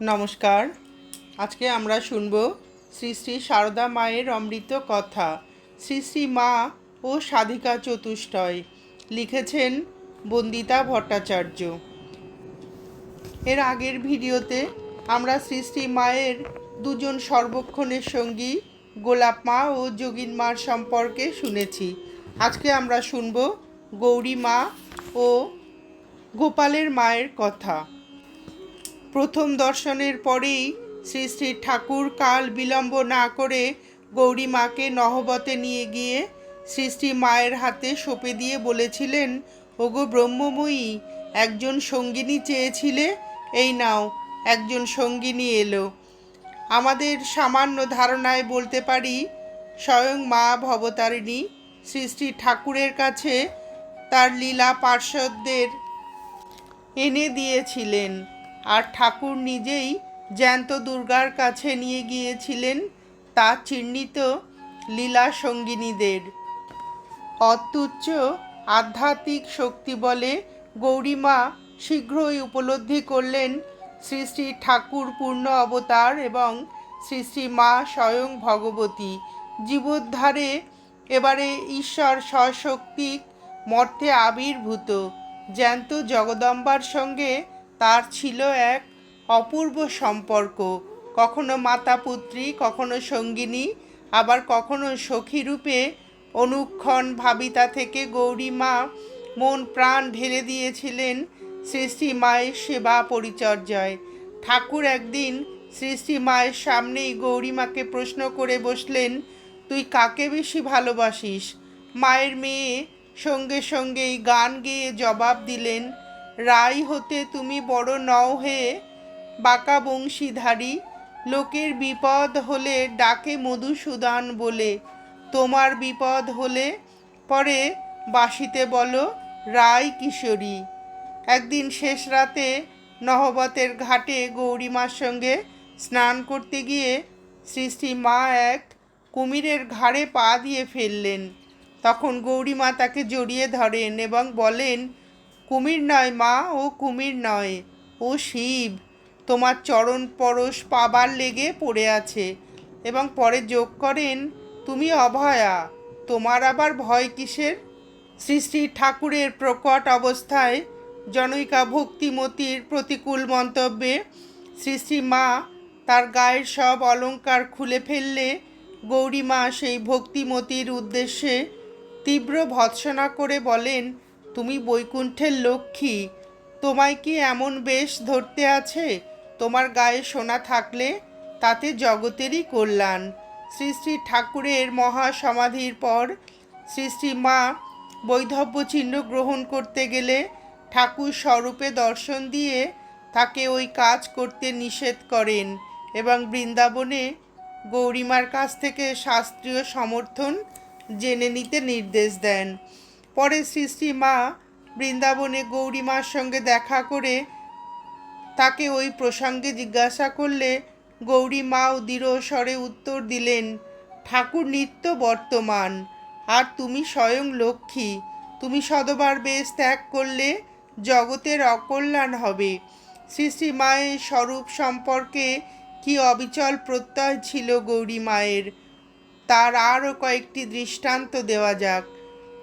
নমস্কার। আজকে আমরা শুনব শ্রী শ্রী সারদা মায়ের অমৃত কথা। শ্রী শ্রী মা ও সাধিকা চতুষ্টয় লিখেছেন বন্দিতা ভট্টাচার্য। এর আগের ভিডিওতে আমরা শ্রী শ্রী মায়ের দুজন সর্বক্ষণের সঙ্গী গোলাপ মা ও যোগিন মার সম্পর্কে শুনেছি। আজকে আমরা শুনব গৌরী মা ও গোপালের মায়ের কথা। প্রথম দর্শনের পরেই শ্রী শ্রী ঠাকুর কাল বিলম্ব না করে গৌরী মাকে নহবতে নিয়ে গিয়ে শ্রী শ্রী মায়ের হাতে সঁপে দিয়ে বলেছিলেন, ওগো ব্রহ্মময়ী, একজন সঙ্গিনী চেয়েছিলে, এই নাও, একজন সঙ্গিনী এলো। আমাদের সামান্য ধারণায় বলতে পারি, স্বয়ং মা ভবতারিণী শ্রী শ্রী ঠাকুরের কাছে তার লীলা পার্শ্বদের এনে দিয়েছিলেন। আর ঠাকুর নিজেই জ্যান্ত দুর্গার কাছে নিয়ে গিয়েছিলেন তা চিহ্নিত লীলা সঙ্গিনীদের। অত্যুচ্চ আধ্যাত্মিক শক্তি বলে গৌরীমা শীঘ্রই উপলব্ধি করলেন শ্রী শ্রী ঠাকুর পূর্ণ অবতার এবং শ্রী শ্রী মা স্বয়ং ভগবতী। জীবোদ্ধারে এবারে ঈশ্বর সশক্তিক মর্তে আবির্ভূত। জ্যান্ত জগদম্বার সঙ্গে তার ছিল এক অপূর্ব সম্পর্ক। কখনো মাতা পুত্রী কখনো সঙ্গিনী, আবার কখনো সখী রূপে অনুক্ষণ ভাবিতা থেকে গৌরী মা মন প্রাণ ঢেলে দিয়েছিলেন শ্রী মায়ের সেবা পরিচর্যায়। ঠাকুর একদিন শ্রী মায়ের সামনেই গৌরীমাকে প্রশ্ন করে বসলেন, তুই কাকে বেশি ভালোবাসিস? মায়ের মেয়ে সঙ্গে সঙ্গেই গান গেয়ে জবাব দিলেন রাই হতে তুমি বড় নও হে বাঁকা বংশীধারী। লোকের বিপদ হলে ডাকে মধুসূদন বলে, তোমার বিপদ হলে পরে বাসিতে বলো, রায় কিশোরী। একদিন শেষ রাতে নহবতের ঘাটে গৌরীমার সঙ্গে স্নান করতে গিয়ে শ্রী মা এক কুমিরের ঘাড়ে পা দিয়ে ফেললেন। তখন গৌরীমা তাকে জড়িয়ে ধরেন এবং বলেন কুমির নয় মা, ও কুমির নয়। ও শিব, তোমার চরণ পরশ পাবার লেগে পড়ে আছে। এবং পরে যোগ করেন, তুমি অভয়া, তোমার আবার ভয় কিসের? শ্রী শ্রী ঠাকুরের প্রকট অবস্থায় জনৈকা ভক্তিমতির প্রতিকূল মন্তব্যে শ্রী শ্রী মা তার গায়ের সব অলংকার খুলে ফেললে গৌরীমা সেই ভক্তিমতির উদ্দেশ্যে তীব্র ভৎসনা করে বলেন তুমি বৈকুণ্ঠের লক্ষ্মী, তোমায় কি এমন বেশ ধরতে আছে? তোমার গায়ে সোনা থাকলে তাতে জগতেরই কল্যাণ। শ্রী শ্রী ঠাকুরের মহা সমাধির পর শ্রী শ্রী মা বৈধব্য চিহ্ন গ্রহণ করতে গেলে ঠাকুর স্বরূপে দর্শন দিয়ে তাকে ওই কাজ করতে নিষেধ করেন এবং বৃন্দাবনে গৌরীমার কাছ থেকে শাস্ত্রীয় সমর্থন জেনে নিতে নির্দেশ দেন। পরে শ্রী মা বৃন্দাবনে গৌরীমার সঙ্গে দেখা করে তাকে ওই প্রসঙ্গে জিজ্ঞাসা করলে গৌরী মাও দৃঢ় স্বরে উত্তর দিলেন, ঠাকুর নিত্য বর্তমান, আর তুমি স্বয়ং লক্ষ্মী। তুমি সদবার বেশ ত্যাগ করলে জগতের অকল্যাণ হবে। শ্রী শ্রী মায়ের স্বরূপ সম্পর্কে কি অবিচল প্রত্যয় ছিল গৌরী মায়ের, তার আরও কয়েকটি দৃষ্টান্ত দেওয়া যাক।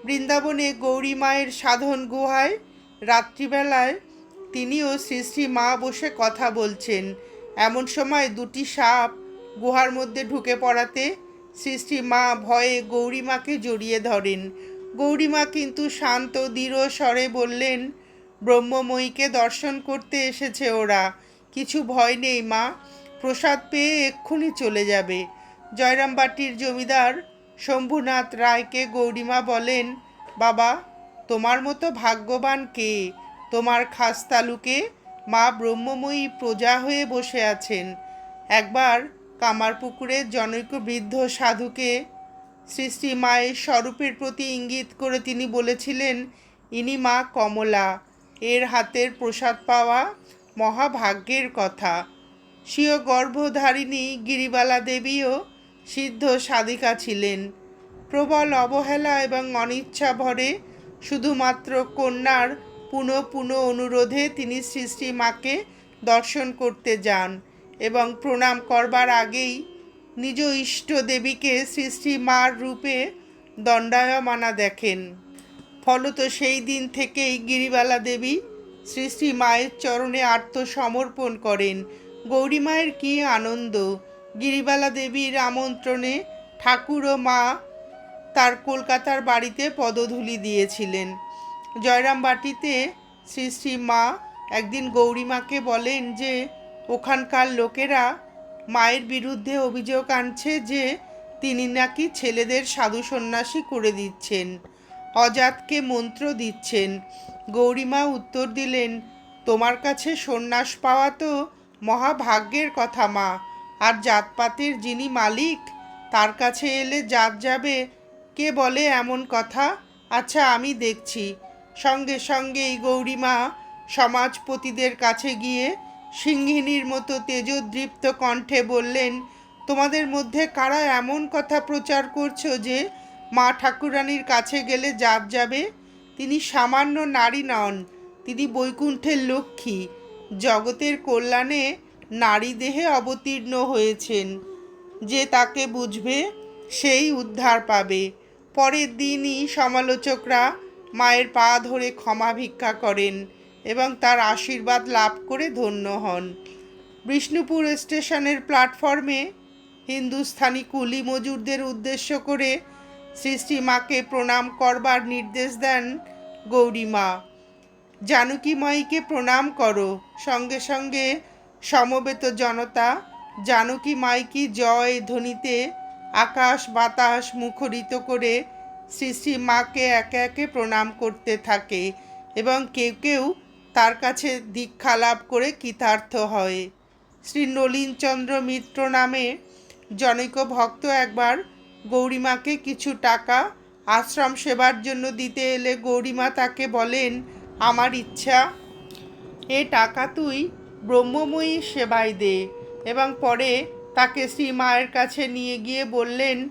বৃন্দাবনে গৌরী মায়ের সাধন গুহায় রাত্রিবেলায় তিনিও শ্রী শ্রী মা বসে কথা বলছেন। এমন সময় দুটি সাপ গুহার মধ্যে ঢুকে পড়াতে শ্রী শ্রী মা ভয়ে গৌরীমাকে জড়িয়ে ধরেন। গৌরীমা কিন্তু শান্ত, দৃঢ় স্বরে বললেন, ব্রহ্মময়ীকে দর্শন করতে এসেছে ওরা। কিছু ভয় নেই মা, প্রসাদ পেয়ে এক্ষুনি চলে যাবে। জয়রামবাটির জমিদার শম্ভুনাথ রায়কে গৌরীমা বলেন, বাবা, তোমার মতো ভাগ্যবান কে? তোমার খাস তালুকে মা ব্রহ্মময়ী প্রজা হয়ে বসে আছেন। একবার কামারপুকুরের জনৈক বৃদ্ধ সাধুকে শ্রী শ্রী মায়ের স্বরূপের প্রতি ইঙ্গিত করে তিনি বলেছিলেন, ইনি মা কমলা। এর হাতের প্রসাদ পাওয়া মহাভাগ্যের কথা। স্বীয় গর্ভধারিণী গিরিবালা দেবীও সিদ্ধ সাধিকা ছিলেন। প্রবল অবহেলা এবং অনিচ্ছা ভরে শুধুমাত্র কন্যার পুনঃ পুনঃ অনুরোধে তিনি শ্রী মাকে দর্শন করতে যান এবং প্রণাম করবার আগেই নিজ ইষ্ট দেবীকে শ্রী মার রূপে দণ্ডায়মানা দেখেন। ফলত সেই দিন থেকেই গিরিবালা দেবী শ্রী মায়ের চরণে আত্মসমর্পণ করেন। গৌরী মায়ের কী আনন্দ! গিরিবালা দেবীর আমন্ত্রণে ঠাকুর ও মা তার কলকাতার বাড়িতে পদধূলি দিয়েছিলেন। জয়রামবাটিতে শ্রী শ্রী মা একদিন গৌরীমাকে বলেন যে, ওখানকার লোকেরা মায়ের বিরুদ্ধে অভিযোগ আনছে যে, তিনি নাকি ছেলেদের সাধু সন্ন্যাসী করে দিচ্ছেন, অজাতকে মন্ত্র দিচ্ছেন। গৌরীমা উত্তর দিলেন, তোমার কাছে সন্ন্যাস পাওয়া তো মহাভাগ্যের কথা মা আর জাতপাতের যিনি মালিক, তার কাছে এলে জাত যাবে। কে বলে এমন কথা? আচ্ছা আমি দেখছি। সঙ্গে সঙ্গে এই গৌরীমা সমাজপতিদের কাছে গিয়ে সিংহিনীর মতো তেজোদৃপ্ত কণ্ঠে বললেন, তোমাদের মধ্যে কারা এমন কথা প্রচার করছ যে মা ঠাকুরানীর কাছে গেলে জাত যাবে? তিনি সামান্য নারী নন, তিনি বৈকুণ্ঠের লক্ষ্মী। জগতের কল্যাণে নারী দেহে অবতীর্ণ হয়েছেন। যে তাকে বুঝবে, সেই উদ্ধার পাবে। পরের দিনই সমালোচকরা মায়ের পা ধরে ক্ষমা ভিক্ষা করেন এবং তার আশীর্বাদ লাভ করে ধন্য হন। বিষ্ণুপুর স্টেশনের প্ল্যাটফর্মে হিন্দুস্থানি কুলি মজুরদের উদ্দেশ্য করে শ্রী শ্রী মাকে প্রণাম করবার নির্দেশ দেন গৌরীমা জানকী প্রণাম করো। সঙ্গে সঙ্গে সমবেত জনতা, জানকী মাইকি জয় ধ্বনিতে আকাশ বাতাস মুখরিত করে শ্রী শ্রী মাকে একে একে প্রণাম করতে থাকে এবং কেউ কেউ তার কাছে দীক্ষা লাভ করে কৃতার্থ হয়। শ্রী নলিনচন্দ্র মিত্র নামে জনৈক ভক্ত একবার গৌরীমাকে কিছু টাকা আশ্রম সেবার জন্য দিতে এলে গৌরীমা তাকে বলেন, আমার ইচ্ছা, এ টাকা তুই ব্রহ্মময়ী সেবায় দে। এবং পরে তাকে শ্রী মায়ের কাছে নিয়ে গিয়ে বললেন,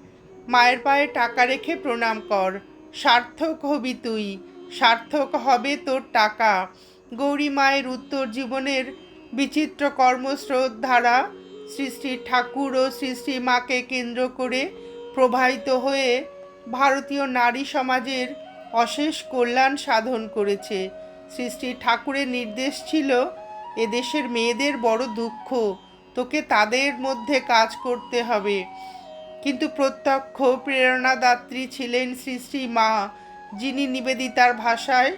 মায়ের পায়ে টাকা রেখে প্রণাম কর। সার্থক হবি তুই। সার্থক হবে তোর টাকা। গৌরী মায়ের উত্তর জীবনের বিচিত্র কর্মস্রোত ধারা শ্রী শ্রী ঠাকুর ও শ্রী শ্রী মাকে কেন্দ্র করে প্রবাহিত হয়ে ভারতীয় নারী সমাজের অশেষ কল্যাণ সাধন করেছে। শ্রী শ্রী ঠাকুরের নির্দেশ ছিল এদেশের মেয়েদের বড় দুঃখ। তোকে তাদের মধ্যে কাজ করতে হবে। কিন্তু প্রত্যক্ষ প্রেরণাদাত্রী ছিলেন শ্রী শ্রী মা, যিনি নিবেদিতার ভাষায়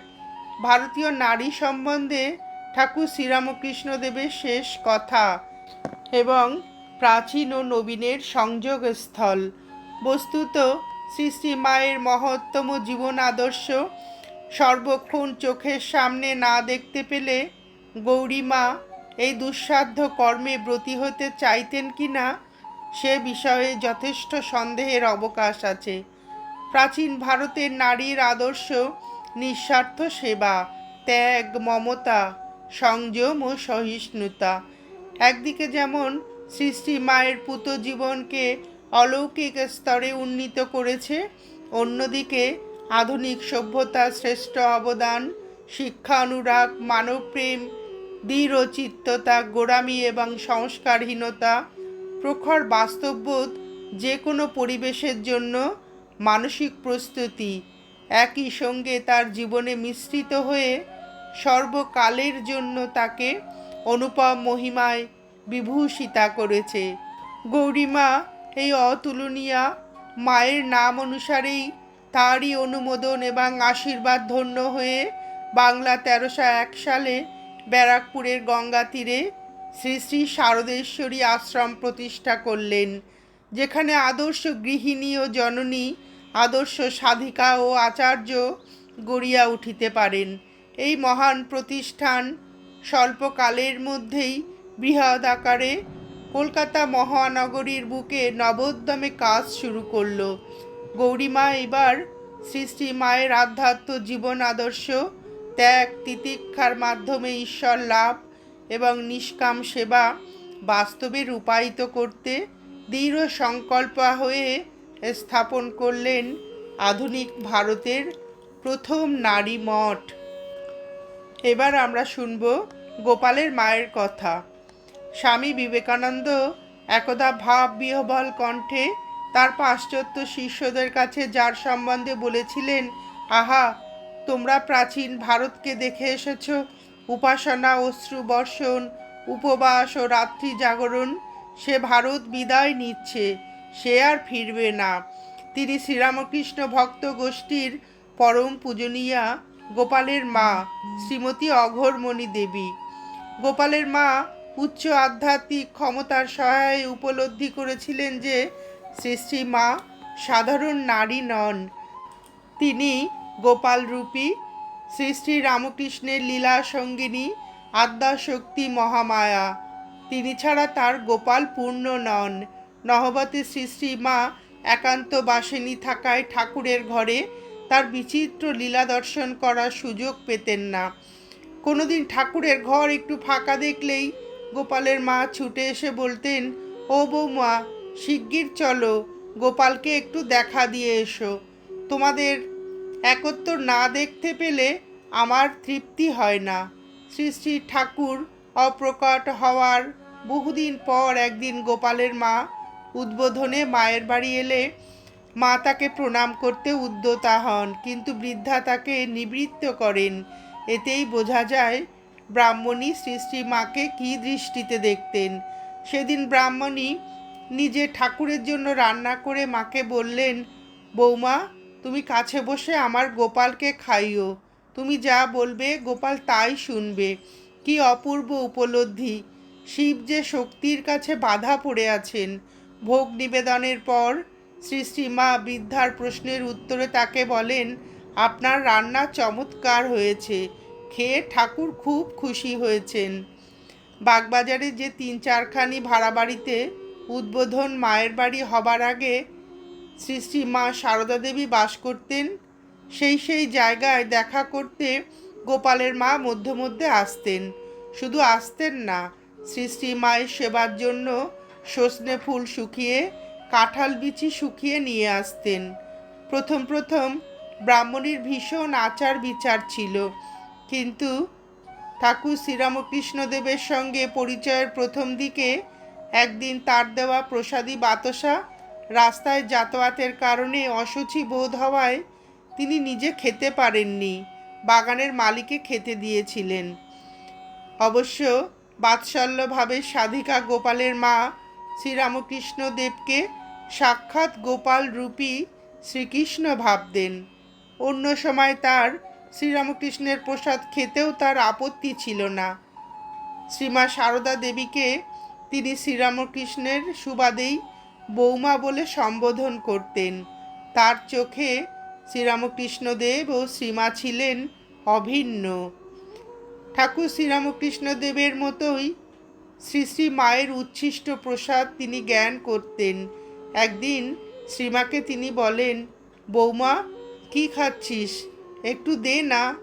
ভারতীয় নারী সম্বন্ধে ঠাকুর শ্রীরামকৃষ্ণ দেবের শেষ কথা এবং প্রাচীন ও নবীনের সংযোগস্থল। বস্তুত শ্রী শ্রী মায়ের মহত্তম জীবন আদর্শ সর্বক্ষণ চোখের সামনে না দেখতে পেলে গৌরীমা এই দুঃসাধ্য কর্মে ব্রতী হতে চাইতেন কি না, সে বিষয়ে যথেষ্ট সন্দেহের অবকাশ আছে। প্রাচীন ভারতের নারীর আদর্শ, নিঃস্বার্থ সেবা, ত্যাগ, মমতা, সংযম ও সহিষ্ণুতা। একদিকে যেমন শ্রী মায়ের পুত জীবনকে অলৌকিক স্তরে উন্নীত করেছে, অন্যদিকে আধুনিক সভ্যতার শ্রেষ্ঠ অবদান, শিক্ষা অনুরাগ, মানবপ্রেম দৃঢ়চিত্ততা, গোড়ামি এবং সংস্কারহীনতা প্রখর বাস্তববোধ যে কোনো পরিবেশের জন্য মানসিক প্রস্তুতি। একই সঙ্গে তার জীবনে মিশ্রিত হয়ে সর্বকালের জন্য তাকে অনুপম মহিমায় বিভূষিতা করেছে। গৌরীমা এই অতুলনীয়া মায়ের নাম অনুসারেই তারই অনুমোদন এবং আশীর্বাদ ধন্য হয়ে বাংলা তেরোশো এক সালে ব্যারাকপুরের গঙ্গা তীরে শ্রী শ্রী শারদেশ্বরী আশ্রম প্রতিষ্ঠা করলেন, যেখানে আদর্শ গৃহিণী ও জননী, আদর্শ সাধিকা ও আচার্য গড়িয়া উঠিতে পারেন। এই মহান প্রতিষ্ঠান স্বল্পকালের মধ্যেই বৃহৎ আকারে কলকাতা মহানগরীর বুকে নবোদ্যমে কাজ শুরু করল। গৌরীমা এবার শ্রী শ্রী মায়ের আধ্যাত্ম জীবন আদর্শ ত্যাগ, তিতিক্ষার মাধ্যমে ঈশ্বর লাভ এবং নিষ্কাম সেবা বাস্তবে রূপায়িত করতে দৃঢ় সংকল্প হয়ে স্থাপন করলেন আধুনিক ভারতের প্রথম নারী মঠ। এবার আমরা শুনব গোপালের মায়ের কথা। স্বামী বিবেকানন্দ একদা ভাব বিহবল কণ্ঠে তার পাশ্চাত্য শিষ্যদের কাছে যার সম্বন্ধে বলেছিলেন, আহা তোমরা প্রাচীন ভারতকে দেখে এসেছ। উপাসনা, অশ্রু বর্ষণ, উপবাস ও রাত্রি জাগরণ, সে ভারত বিদায় নিচ্ছে, সে আর ফিরবে না। তিনি শ্রীরামকৃষ্ণ ভক্ত গোষ্ঠীর পরম পূজনীয়া গোপালের মা, শ্রীমতী অঘোরমণি দেবী। গোপালের মা উচ্চ আধ্যাত্মিক ক্ষমতার সহায়ে উপলব্ধি করেছিলেন যে শ্রী শ্রী মা সাধারণ নারী নন। তিনি গোপাল রূপী, শ্রী শ্রী রামকৃষ্ণের লীলা সঙ্গিনী আদ্যাশক্তি মহামায়া। তিনি ছাড়া তার গোপাল পূর্ণ নন। নহবতী শ্রী শ্রী মা একান্ত বাসিনী থাকায় ঠাকুরের ঘরে তার বিচিত্র লীলা দর্শন করার সুযোগ পেতেন না। কোনোদিন ঠাকুরের ঘর একটু ফাঁকা দেখলেই গোপালের মা ছুটে এসে বলতেন, ও বৌমা, শিগগির চলো, গোপালকে একটু দেখা দিয়ে এসো। তোমাদের একত্তর না দেখতে পেলে আমার তৃপ্তি হয় না। শ্রী শ্রী ঠাকুর অপ্রকট হওয়ার বহুদিন পর একদিন গোপালের মা উদ্বোধনে মায়ের বাড়ি এলে মা তাকে প্রণাম করতে উদ্যতা হন, কিন্তু বৃদ্ধা তাকে নিবৃত্ত করেন। এতেই বোঝা যায় ব্রাহ্মণী শ্রী শ্রী মাকে কী দৃষ্টিতে দেখতেন। সেদিন ব্রাহ্মণী নিজে ঠাকুরের জন্য রান্না করে মাকে বললেন, বৌমা তুমি কাছে বসে আমার গোপালকে খাইও। তুমি যা বলবে গোপাল তাই শুনবে। কি অপূর্ব উপলব্ধি। শিব যে শক্তির কাছে বাধা পড়ে আছেন। ভোগ নিবেদনের পর শ্রী শ্রী মা বৃদ্ধার প্রশ্নের উত্তরে তাকে বলেন, আপনার রান্না চমৎকার হয়েছে। খেয়ে ঠাকুর খুব খুশি হয়েছেন। বাগবাজারে যে তিন চারখানি ভাড়া বাড়িতে উদ্বোধন মায়ের বাড়ি হবার আগে শ্রী শ্রী মা সারদা দেবী বাস করতেন। সেই সেই জায়গায় দেখা করতে গোপালের মা মধ্যে মধ্যে আসতেন। শুধু আসতেন না, শ্রী শ্রী মায়ের সেবার জন্য সজনে ফুল শুকিয়ে, কাঁঠাল বিচি শুকিয়ে নিয়ে আসতেন। প্রথম প্রথম ব্রাহ্মণীর ভীষণ আচার বিচার ছিল। কিন্তু ঠাকুর শ্রীরামকৃষ্ণদেবের সঙ্গে পরিচয়ের প্রথম দিকে একদিন তার দেওয়া প্রসাদী বাতসা রাস্তায় যাতায়াতের কারণে অসুচি বোধ হওয়ায় তিনি নিজে খেতে পারেননি। বাগানের মালিকে খেতে দিয়েছিলেন। অবশ্য বাৎসল্যভাবে সাধিকা গোপালের মা শ্রীরামকৃষ্ণ দেবকে সাক্ষাৎ গোপাল রূপী শ্রীকৃষ্ণ ভাবতেন। অন্য সময় তার শ্রীরামকৃষ্ণের প্রসাদ খেতেও তার আপত্তি ছিল না। শ্রীমা সারদা দেবীকে তিনি শ্রীরামকৃষ্ণের সুবাদেই বৌমা বলে সম্বোধন করতেন। তার চোখে শ্রীরামকৃষ্ণদেব ও শ্রীমা ছিলেন অভিন্ন। ঠাকুর শ্রীরামকৃষ্ণদেবের মতোই শ্রী শ্রী মায়ের উচ্ছিষ্ট প্রসাদ তিনি জ্ঞান করতেন। একদিন শ্রীমাকে তিনি বলেন, বৌমা, কি খাচ্ছিস? একটু দে না।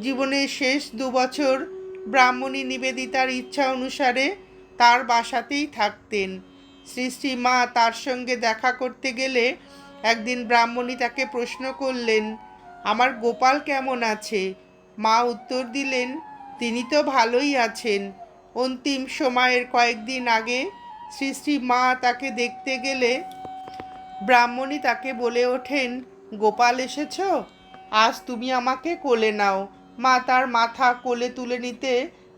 জীবনের শেষ দু বছর ব্রাহ্মণী নিবেদিতার ইচ্ছা অনুসারে তার বাসাতেই থাকতেন। শ্রী শ্রী মা তার সঙ্গে দেখা করতে গেলে একদিন ব্রাহ্মণী তাকে প্রশ্ন করলেন, আমার গোপাল কেমন আছে? মা উত্তর দিলেন, তিনি তো ভালোই আছেন। অন্তিম সময়ের কয়েকদিন আগে শ্রী শ্রী মা তাকে দেখতে গেলে ব্রাহ্মণী তাকে বলে ওঠেন, গোপাল এসেছ? আজ তুমি আমাকে কোলে নাও। মা তার মাথা কোলে তুলে নিতে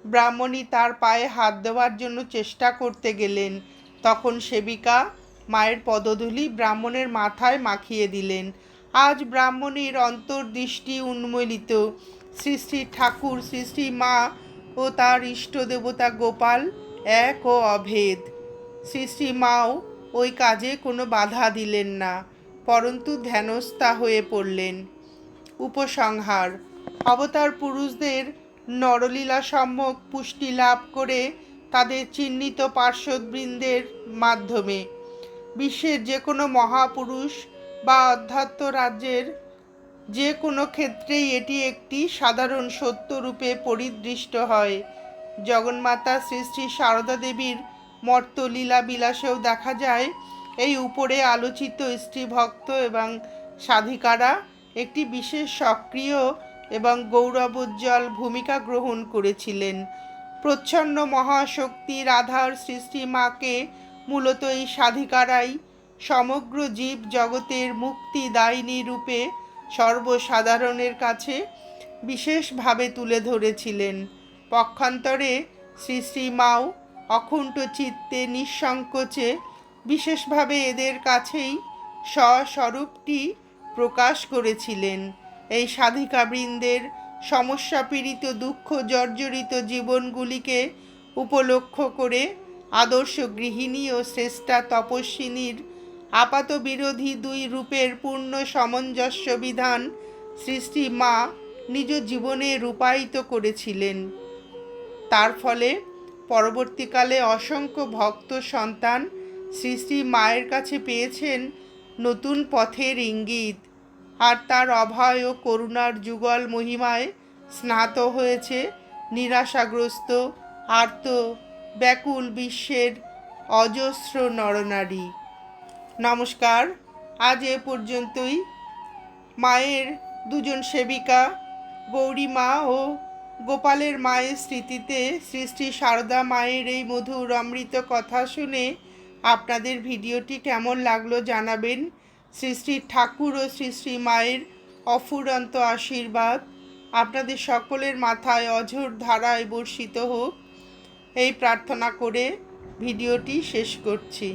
ব্রাহ্মণী তার পায়ে হাত দেওয়ার জন্য চেষ্টা করতে গেলেন। তখন সেবিকা মায়ের পদধূলি ব্রাহ্মণের মাথায় মাখিয়ে দিলেন। আজ ব্রাহ্মণীর অন্তর্দৃষ্টি উন্মোলিত। শ্রী শ্রী ঠাকুর, শ্রী শ্রী মা ও তার ইষ্ট দেবতা গোপাল এক ও অভেদ। শ্রী শ্রী মাও ওই কাজে কোনো বাধা দিলেন না, পরন্তু ধ্যানস্থা হয়ে পড়লেন। উপসংহার, অবতার পুরুষদের নরলীলা সম্যক পুষ্টি লাভ করে তাদের চিহ্নিত পার্শ্ববৃন্দের মাধ্যমে। বিশ্বের যে কোনো মহাপুরুষ বা অধ্যাত্ম রাজ্যের যে কোনো ক্ষেত্রেই এটি একটি সাধারণ সত্যরূপে পরিদৃষ্ট হয়। জগন্মাতা শ্রী শ্রী সারদা দেবীর মর্তলীলা বিলাসেও দেখা যায়, এই উপরে আলোচিত স্ত্রী ভক্ত এবং সাধিকারা একটি বিশেষ সক্রিয় এবং গৌরবোজ্জ্বল ভূমিকা গ্রহণ করেছিলেন। প্রচ্ছন্ন মহাশক্তি রাধার সৃষ্টি মাকে মূলত এই সাধিকারাই সমগ্র জীব জগতের মুক্তিদায়িনী রূপে সর্বসাধারণের কাছে বিশেষভাবে তুলে ধরেছিলেন। পক্ষান্তরে শ্রী শ্রী মাও অকুণ্ঠ চিত্তে নিঃসংকোচে বিশেষভাবে এদের কাছেই স্বস্বরূপটি প্রকাশ করেছিলেন। এই সাধিকাবৃন্দের সমস্যাপীড়িত, দুঃখ জর্জরিত জীবনগুলিকে উপলক্ষ করে আদর্শ গৃহিণী ও শ্রেষ্ঠা তপস্বিনীর আপাত বিরোধী দুই রূপের পূর্ণ সামঞ্জস্য বিধান সৃষ্টি মা নিজ জীবনে রূপায়িত করেছিলেন। তার ফলে পরবর্তীকালে অসংখ্য ভক্ত সন্তান শ্রী মায়ের কাছে পেয়েছেন নতুন পথের ইঙ্গিত। আর তার অভয় ও করুণার যুগল মহিমায় স্নাত হয়েছে নিরাশাগ্রস্ত, আর্ত, ব্যাকুল বিশ্বের অজস্র নরনারী। নমস্কার, আজ এ পর্যন্তই। মায়ের দুজন সেবিকা, গৌরী মা ও গোপালের মায়ের স্মৃতিতে শ্রী সারদা মায়ের এই মধুর অমৃত কথা শুনে আপনাদের ভিডিওটি কেমন লাগল জানাবেন। শ্রী শ্রী ঠাকুর ও শ্রী শ্রী মায়ের অফুরন্ত আশীর্বাদ। আপনাদের সকলের মাথায় অঝোর ধারায় বর্ষিত হোক। এই প্রার্থনা করে ভিডিওটি শেষ করছি।